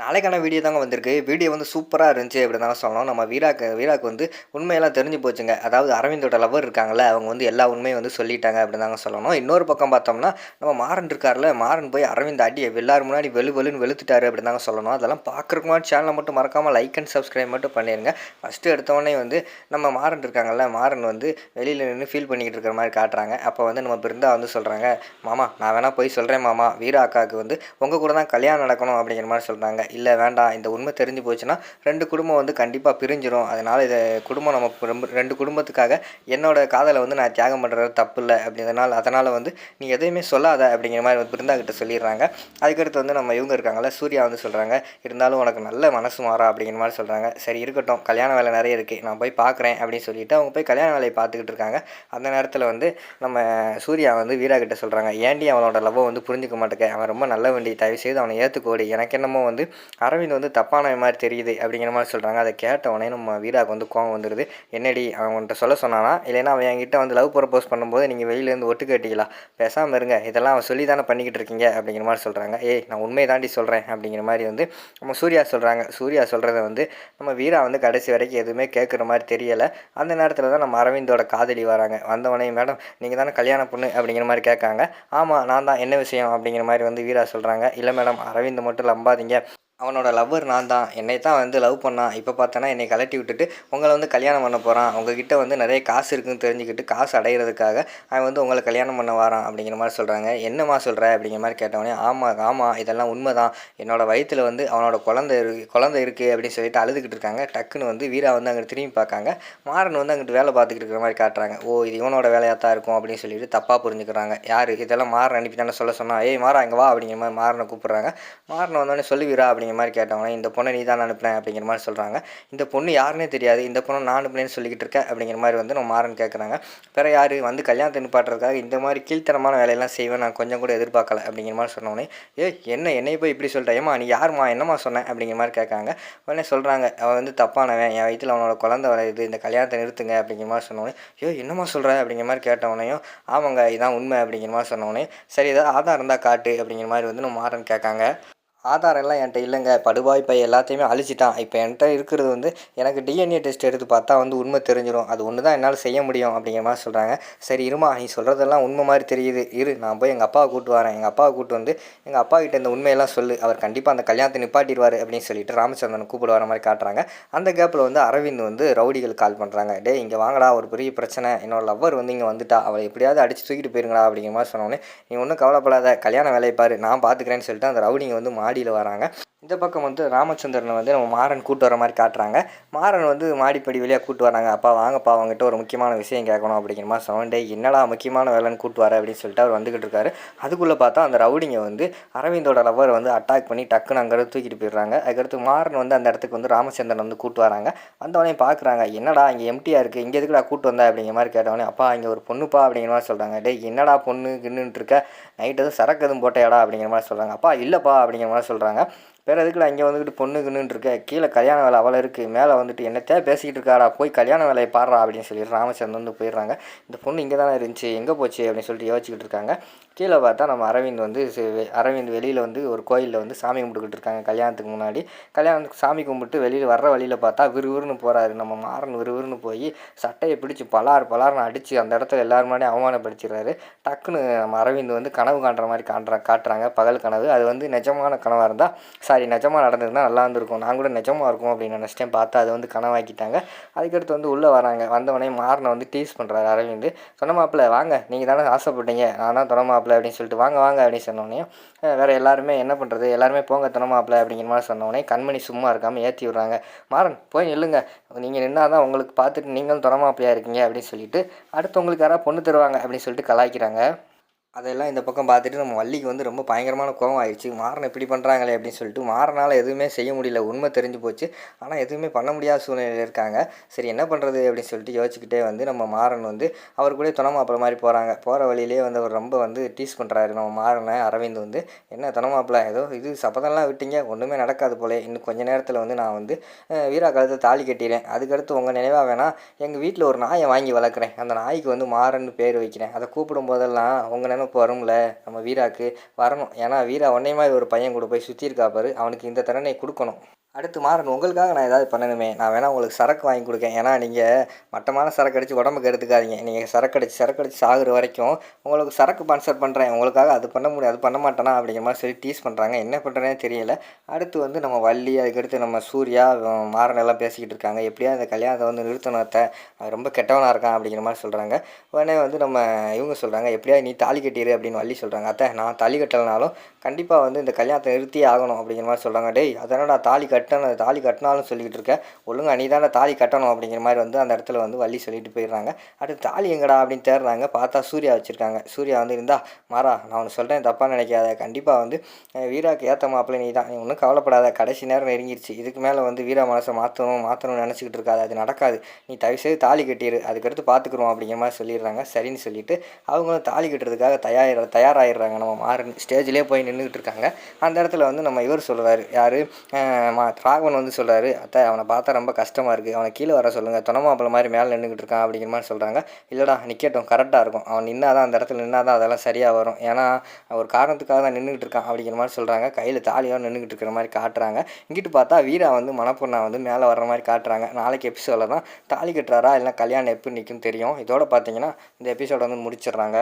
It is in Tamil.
நாளைக்கான வீடியோ தாங்க வந்திருக்கு. வீடியோ வந்து சூப்பராக இருந்துச்சு அப்படி தாங்க சொல்லணும். நம்ம வீராக்கு வீராக்கு வந்து உண்மையெல்லாம் தெரிஞ்சு போச்சுங்க. அதாவது அரவிந்தோட லவர் இருக்காங்கல்ல அவங்க வந்து எல்லா உண்மையும் வந்து சொல்லிட்டாங்க அப்படி தாங்க சொல்லணும். இன்னொரு பக்கம் பார்த்தோம்னா நம்ம மாறன் இருக்கார்ல மாறன் போய் அரவிந்த் அடி எல்லாரும் முன்னாடி வெளு வெளுன்னு வெளுத்துட்டாரு அப்படி தாங்க சொல்லணும். அதெல்லாம் பார்க்குறக்கு சேனலை மட்டும் மறக்காமல் லைக் அண்ட் சப்ஸ்கிரைப் மட்டும் பண்ணிடுங்க ஃபஸ்ட்டு எடுத்தோடனே வந்து நம்ம மாறன் இருக்காங்கல்ல மாறன் வந்து வெளியில் நின்று ஃபீல் பண்ணிக்கிட்டு இருக்கிற மாதிரி காட்டுறாங்க. அப்போ வந்து நம்ம பிருந்தா வந்து சொல்கிறாங்க மாமா நான் வேணால் போய் சொல்கிறேன் மாமா. வீரா அக்காவுக்கு வந்து உங்கள் கூட தான் கல்யாணம் நடக்கணும் அப்படிங்கிற மாதிரி சொல்கிறாங்க இல்லை வேண்டாம். இந்த உண்மை தெரிஞ்சு போச்சுன்னா ரெண்டு குடும்பம் வந்து கண்டிப்பாக பிரிஞ்சிடும் அதனால் இதை குடும்பம் நம்ம ரொம்ப ரெண்டு குடும்பத்துக்காக என்னோட காதலை வந்து நான் தியாகம் பண்ணுறது தப்பு இல்லை அப்படிங்கிறதுனால அதனால் வந்து நீ எதையுமே சொல்லாத அப்படிங்கிற மாதிரி வந்து பிருந்தாக்கிட்ட சொல்லிடுறாங்க. அதுக்கடுத்து வந்து நம்ம இவங்க இருக்காங்கல்ல சூர்யா வந்து சொல்கிறாங்க இருந்தாலும் உனக்கு நல்ல மனசு மாறா அப்படிங்கிற மாதிரி சொல்கிறாங்க சரி இருக்கட்டும். கல்யாண வேலை நிறைய இருக்குது நான் போய் பார்க்குறேன் அப்படின்னு சொல்லிட்டு அவங்க போய் கல்யாண வேலையை பார்த்துக்கிட்டு இருக்காங்க. அந்த நேரத்தில் வந்து நம்ம சூர்யா வந்து வீரா கிட்ட சொல்கிறாங்க ஏன்டி அவனோட லவ்வை வந்து புரிஞ்சுக்க மாட்டேங்க அவன் ரொம்ப நல்ல வேண்டி தயவு செய்து அவனை ஏற்றுக்கோடி எனக்கு என்னமோ வந்து அரவிந்த் வந்து தப்பான மாதிரி தெரியுது அப்படிங்கிற மாதிரி சொல்கிறாங்க அதை கேட்ட உடனே நம்ம வீராவுக்கு வந்து கோவம் வந்துடுது என்னடி அவன்கிட்ட சொல்ல சொன்னானா? இல்லைன்னா அவன் என்கிட்ட வந்து லவ் ப்ரப்போஸ் பண்ணும்போது நீங்கள் வெளியிலேருந்து ஒட்டு கேட்டீங்களா? பேசாமல் இருங்க. இதெல்லாம் அவன் சொல்லி தானே பண்ணிக்கிட்டு இருக்கீங்க அப்படிங்கிற மாதிரி சொல்கிறாங்க ஏய் நான் உண்மையை தாண்டி சொல்கிறேன் அப்படிங்கிற மாதிரி வந்து நம்ம சூர்யா சொல்கிறாங்க சூர்யா சொல்கிறத வந்து நம்ம வீரா வந்து கடைசி வரைக்கும் எதுவுமே கேட்குற மாதிரி தெரியலை. அந்த நேரத்தில் தான் நம்ம அரவிந்தோட காதலி வராங்க. வந்தவனே மேடம் நீங்கள் தானே கல்யாண பொண்ணு? அப்படிங்கிற மாதிரி கேட்காங்க. ஆமாம் நான் தான். என்ன விஷயம்? அப்படிங்கிற மாதிரி வந்து வீரா சொல்கிறாங்க இல்லை மேடம். அரவிந்த் மட்டும் லம்பாதீங்க அவனோட லவ்வர் நான் தான் என்னை தான் வந்து லவ் பண்ணான் இப்போ பார்த்தோன்னா என்னை கலட்டி விட்டுட்டு உங்களை வந்து கல்யாணம் பண்ண போகிறான் உங்ககிட்ட வந்து நிறைய காசு இருக்குன்னு தெரிஞ்சுக்கிட்டு காசு அடைகிறதுக்காக அவன் வந்து உங்களை கல்யாணம் பண்ண வரான் அப்படிங்கிற மாதிரி சொல்கிறாங்க என்னம்மா சொல்கிற அப்படிங்கிற மாதிரி கேட்டவொடனே ஆமாம் ஆமாம் இதெல்லாம் உண்மை தான் என்னோடய வயிற்றில் வந்து அவனோட குழந்தை இரு குழந்தை இருக்குது அப்படின்னு சொல்லிட்டு அழுதுகிட்டு இருக்காங்க. டக்குன்னு வந்து வீரா வந்து அங்கிட்டு திரும்பி பார்க்காங்க. மாறன் வந்து அங்கிட்டு வேலை பார்த்துக்கிட்டு இருக்கிற மாதிரி காட்டுறாங்க. ஓ இது இவனோட வேலையாக தான் இருக்கும் அப்படின்னு சொல்லிட்டு தப்பாக புரிஞ்சுக்கிறாங்க. யார்? இதெல்லாம் மாறன் அனுப்பி தானே சொல்ல சொன்னால் ஏய் மாறா இங்கே வா அப்படிங்கிற மாதிரி மாறனை கூப்பிட்றாங்க. மாறனை வந்தோடனே சொல்லி வீரா அப்படிங்கிற மாதிரி கேட்டவொடனே இந்த பொண்ணை நீ தான் அனுப்புனேன் அப்படிங்கிற மாதிரி சொல்கிறாங்க இந்த பொண்ணு யாருன்னே தெரியாது. இந்த பொண்ணை நான் அனுப்புனேன்னு சொல்லிக்கிட்டு இருக்க. அப்படிங்கிற மாதிரி வந்து நம்ம மாறன் கேட்குறாங்க வேறு யார்? வந்து கல்யாணத்தை நிப்பாட்டுறதுக்காக இந்த மாதிரி கீழ்த்தனமான வேலையெல்லாம் செய்வேன். நான் கொஞ்சம் கூட எதிர்பார்க்கல. அப்படிங்கிற மாதிரி சொன்னோடனே ஏ என்ன? என்னை போய் இப்படி சொல்லிட்டேன் ஏமா நீ யாருமா என்னம்மா சொன்னேன் அப்படிங்கிற மாதிரி கேட்காங்க உடனே சொல்கிறாங்க அவன் வந்து தப்பானவன். என் வயிற்றில் அவனோட குழந்தை வரையுது இந்த கல்யாணத்தை நிறுத்துங்க. அப்படிங்கிற மாதிரி சொன்னோடனே ஐயோ என்னம்மா சொல்கிற அப்படிங்கிற மாதிரி கேட்டவனையும் ஆமாங்க இதான் உண்மை. அப்படிங்கிற மாதிரி சொன்னோடனே சரி ஏதாவது ஆதாரம் இருந்தால் காட்டு. அப்படிங்கிற மாதிரி வந்து நம்ம மாறன் கேட்காங்க. ஆதாரம் எல்லாம் என்கிட்ட இல்லைங்க. படுபாய் பை எல்லாத்தையுமே அழிச்சிட்டான். இப்போ என்கிட்ட இருக்கிறது வந்து எனக்கு டிஎன்ஏ டெஸ்ட் எடுத்து பார்த்தா வந்து உண்மை தெரிஞ்சிடும் அது ஒன்று தான் என்னால் செய்ய முடியும் அப்படிங்கிற மாதிரி சொல்கிறாங்க சரி இருமா நீ சொல்கிறதெல்லாம் உண்மை மாதிரி தெரியுது. இரு நான் போய் எங்கள் அப்பாவை கூப்பிட்டு வரேன். எங்கள் அப்பாவை கூப்பிட்டு வந்து எங்கள் அப்பா கிட்ட இந்த உண்மையெல்லாம் சொல்லு. அவர் கண்டிப்பாக அந்த கல்யாணத்தை நிப்பாட்டிடுவார் அப்படின்னு சொல்லிட்டு ராமச்சந்திரன் கூப்பிட வர மாதிரி காட்டுறாங்க. அந்த கேப்பில் வந்து அரவிந்த் வந்து ரவுடிகள் கால் பண்ணுறாங்க டே இங்கே வாங்கடா ஒரு பெரிய பிரச்சனை. என்னோட லவ்வர் வந்து இங்கே வந்துட்டா. அவளை எப்படியாவது அடிச்சு தூக்கிட்டு போயிருங்களா அப்படிங்கிற மாதிரி சொன்னோன்னே நீ ஒன்றும் கவலைப்படாத. கல்யாண வேலையை பாரு. நான் பார்த்துக்கிறேன்னு சொல்லிட்டு அந்த ரவுடிங்க வந்து மாடியில் வராங்க. இந்த பக்கம் வந்து ராமச்சந்திரனை வந்து நம்ம மாறன் கூட்டு வர மாதிரி காட்டுறாங்க. மாறன் வந்து மாடிப்படி வழியாக கூட்டு வராங்க. அப்பா வாங்கப்பா அவங்ககிட்ட ஒரு முக்கியமான விஷயம் கேட்கணும் அப்படிங்கிற மாதிரி சொன்னே என்னடா முக்கியமான வேலைன்னு கூட்டு வர அப்படின்னு சொல்லிட்டு அவர் வந்துக்கிட்டு இருக்காரு. அதுக்குள்ளே பார்த்தா அந்த ரவுடிங்க வந்து அரவிந்தோட லவர் வந்து அட்டாக் பண்ணி டக்குன்னு அங்கேருந்து தூக்கிட்டு போயிடுறாங்க. அதுக்கடுத்து மாறன் வந்து அந்த இடத்துக்கு வந்து ராமச்சந்திரன் வந்து கூட்டு வராங்க. வந்தவொடனே பார்க்குறாங்க என்னடா இங்கே எம்டியாக இருக்குது இங்கே எதுக்குடா கூட்டு வந்தா? அப்படிங்கிற மாதிரி கேட்டவனே அப்பா இங்கே ஒரு பொண்ணுப்பா அப்படிங்கிற மாதிரி சொல்கிறாங்க டேய் என்னடா பொண்ணு கின்னுட்டு இருக்க? நைட் எதுவும் சரக்கு எதுவும் போட்டையாடா? அப்படிங்கிற மாதிரி சொல்கிறாங்க அப்பா இல்லைப்பா அப்படிங்கிற மாதிரி சொல்கிறாங்க வேறு எதுக்குடா இங்கே வந்துக்கிட்டு பொண்ணுக்குன்னு இருக்க? கீழே கல்யாண வேலை அவளை இருக்குது மேலே வந்துட்டு என்னத்தையா பேசிக்கிட்டு இருக்காடா? போய் கல்யாண வேலையை பாடுறா அப்படின்னு சொல்லி ராமச்சந்திரன் வந்து போயிடுறாங்க. இந்த பொண்ணு இங்கே தானே இருந்துச்சு. எங்கே போச்சு அப்படின்னு சொல்லிட்டு யோசிச்சுக்கிட்டு இருக்காங்க. கீழே பார்த்தா நம்ம அரவிந்த் வந்து அரவிந்த் வெளியில் வந்து ஒரு கோயிலில் வந்து சாமி கும்பிட்டுக்கிட்டு இருக்காங்க கல்யாணத்துக்கு முன்னாடி. கல்யாணத்துக்கு சாமி கும்பிட்டு வெளியில் வர்ற வழியில் பார்த்தா விறுவிறுன்னு போகிறாரு நம்ம மாறன் விறுவிறுன்னு போய் சட்டையை பிடிச்சி பலார் பலார்னு அடித்து அந்த இடத்துல எல்லாரும் முன்னாடி அவமானப்படுத்திடுறாரு. டக்குன்னு நம்ம அரவிந்த் வந்து கனவு காண்ற மாதிரி காண்ற காட்டுறாங்க. பகல் கனவு. அது வந்து நிஜமான கனவாக இருந்தால் சாரி நிஜமாக நடந்திருந்தா நல்லா இருந்திருக்கும். நான் கூட நிஜமாக இருக்கும் அப்படின்னு நினச்சிட்டேன். பார்த்தா அதை வந்து கனவாக்கிட்டாங்க. அதுக்கடுத்து வந்து உள்ளே வராங்க. வந்தவனே மாறனை வந்து டீஸ் பண்ணுறாரு அரவிந்த். சொன்ன மாப்பிள்ள வாங்க நீங்கள் தானே ஆசைப்பட்டீங்க. நான் தான் துணை அப்படின்னு சொல்லிட்டு வாங்க வாங்க அப்படின்னு சொன்னோடனே வேறு எல்லாருமே என்ன பண்ணுறது எல்லாருமே போங்க துணை அப்படிங்கிற மாதிரி சொன்னோடனே கண்மணி சும்மா இருக்காமல் ஏற்றி விட்றாங்க. மாறன் போய் நில்லுங்க. நீங்கள் நின்னா தான் உங்களுக்கு பார்த்துட்டு நீங்களும் துணை இருக்கீங்க அப்படின்னு சொல்லிட்டு அடுத்து உங்களுக்கு யாராவது பொண்ணு தருவாங்க அப்படின்னு சொல்லிட்டு கலாய்க்கிறாங்க. அதெல்லாம் இந்த பக்கம் பார்த்துட்டு நம்ம வள்ளிக்கு வந்து ரொம்ப பயங்கரமான கோவம் ஆயிடுச்சு. மாறன் இப்படி பண்ணுறாங்களே அப்படின்னு சொல்லிட்டு மாறனால் எதுவுமே செய்ய முடியல. உண்மை தெரிஞ்சு போச்சு. ஆனால் எதுவுமே பண்ண முடியாத சூழ்நிலையில் இருக்காங்க. சரி என்ன பண்ணுறது அப்படின்னு சொல்லிட்டு யோசிச்சுக்கிட்டே வந்து நம்ம மாறன் வந்து அவர் கூட துணமாப்பிள்ள மாதிரி போகிறாங்க போகிற வழியிலே வந்து அவர் ரொம்ப வந்து டீஸ் பண்ணுறாரு நம்ம மாறனை அரவிந்த் வந்து என்ன துணமாப்பிள்ள? ஏதோ இது சபதம்லாம் விட்டீங்க. ஒன்றுமே நடக்காது போலே. இன்னும் கொஞ்ச நேரத்தில் வந்து நான் வந்து வீரா காலத்தை தாலி கட்டிடுறேன் அதுக்கடுத்து உங்கள் நினைவாக வேணால் எங்கள் வீட்டில் ஒரு நாயை வாங்கி வளர்க்குறேன். அந்த நாய்க்கு வந்து மாறன்னு பேர் வைக்கிறேன். அதை கூப்பிடும் போதெல்லாம் உங்கள் நினைவு நினப்பு வரும்ல நம்ம வீராக்கு வரணும். ஏன்னா வீரா ஒன்னே மாதிரி ஒரு பையன் கூட போய் சுற்றி இருக்கா பாரு. அவனுக்கு இந்த தண்டனை கொடுக்கணும். அடுத்து மாறன் உங்களுக்காக நான் ஏதாவது பண்ணணுமே. நான் வேணால் உங்களுக்கு சரக்கு வாங்கி கொடுக்கேன். ஏன்னா நீங்கள் மட்டமான சரக்கு அடித்து உடம்புக்கு எடுத்துக்காதீங்க. நீங்கள் சரக்கு அடித்து சரக்கு அடித்து சாகுற வரைக்கும் உங்களுக்கு சரக்கு ஸ்பான்சர் பண்ணுறேன் உங்களுக்காக அது பண்ண முடியும். அது பண்ண மாட்டேனா அப்படிங்கிற மாதிரி சொல்லி டீஸ் பண்ணுறாங்க என்ன பண்ணுறேன்னு தெரியல. அடுத்து வந்து நம்ம வள்ளி அதுக்கடுத்து நம்ம சூர்யா மாறன் எல்லாம் பேசிக்கிட்டு இருக்காங்க. எப்படியா அந்த கல்யாணத்தை வந்து நிறுத்தணத்தை அத்தை. ரொம்ப கெட்டவனாக இருக்கான் அப்படிங்கிற மாதிரி சொல்கிறாங்க உடனே வந்து நம்ம இவங்க சொல்கிறாங்க எப்படியா நீ தாலி கட்டிடு அப்படின்னு வள்ளி சொல்கிறாங்க அத்தை நான் தாலி கட்டலைனாலும் கண்டிப்பாக வந்து இந்த கல்யாணத்தை நிறுத்தி ஆகணும் அப்படிங்கிற மாதிரி சொல்கிறாங்க டேய் அதனால் நான் தாலி கட்டணும் தாலி கட்டினாலும் சொல்லிக்கிட்டு இருக்கேன் ஒழுங்கா நீ தானே தாலி கட்டணும் அப்படிங்கிற மாதிரி வந்து அந்த இடத்துல வந்து வள்ளி சொல்லிட்டு போயிடுறாங்க. அடுத்து தாலி எங்கடா அப்படின்னு தேடுறாங்க. பார்த்தா சூர்யா வச்சுருக்காங்க. சூர்யா வந்து இருந்தா மாறா நான் ஒன்று சொல்கிறேன் தப்பாக நினைக்காத. கண்டிப்பாக வந்து வீராக்கு ஏற்ற மாப்பிள்ளை நீ தான். நீ ஒன்றும் கவலைப்படாத. கடைசி நேரம் நெருங்கிருச்சு. இதுக்கு மேலே வந்து வீரா மனசை மாற்றணும் மாற்றணும்னு நினச்சிக்கிட்டு இருக்காது. அது நடக்காது. நீ தயவுசெய்து தாலி கட்டிடு அதுக்கடுத்து பார்த்துக்குறோம் அப்படிங்கிற மாதிரி சொல்லிடுறாங்க. சரின்னு சொல்லிட்டு அவங்களும் தாலி கட்டுறதுக்காக தயார் தயாராகிடுறாங்க நம்ம மாறன். ஸ்டேஜ்லேயே போய் நின்றுக்கிட்டு இருக்காங்க. அந்த இடத்துல வந்து நம்ம இவர் சொல்கிறாரு யார்? ராகவன் வந்து சொல்கிறாரு அத்தை அவனை பார்த்தா ரொம்ப கஷ்டமாக இருக்குது அவனை கீழே வர சொல்லுங்கள் துணமாப்பிள்ள மாதிரி மேலே நின்றுக்கிட்டு இருக்கான் அப்படிங்கிற மாதிரி சொல்கிறாங்க இல்லைடா நிற்கட்டும் கரெக்டாக இருக்கும். அவன் நின்னா தான் அந்த இடத்துல நின்னா தான் அதெல்லாம் சரியாக வரும். ஏன்னா ஒரு காரணத்துக்காக தான் நின்றுக்கிட்டு இருக்கான் அப்படிங்கிற மாதிரி சொல்கிறாங்க கையில் தாலியாக நின்றுக்கிட்டு இருக்கிற மாதிரி காட்டுறாங்க. இங்கிட்டு பார்த்தா வீரா வந்து மணப்பொண்ணா வந்து மேலே வர்ற மாதிரி காட்டுறாங்க. நாளைக்கு எபிசோடில் தான் தாலி கட்டுறாரா? இல்லை கல்யாணம் எப்போ நிற்கும் தெரியும். இதோட பார்த்தீங்கன்னா இந்த எபிசோட வந்து முடிச்சிடுறாங்க.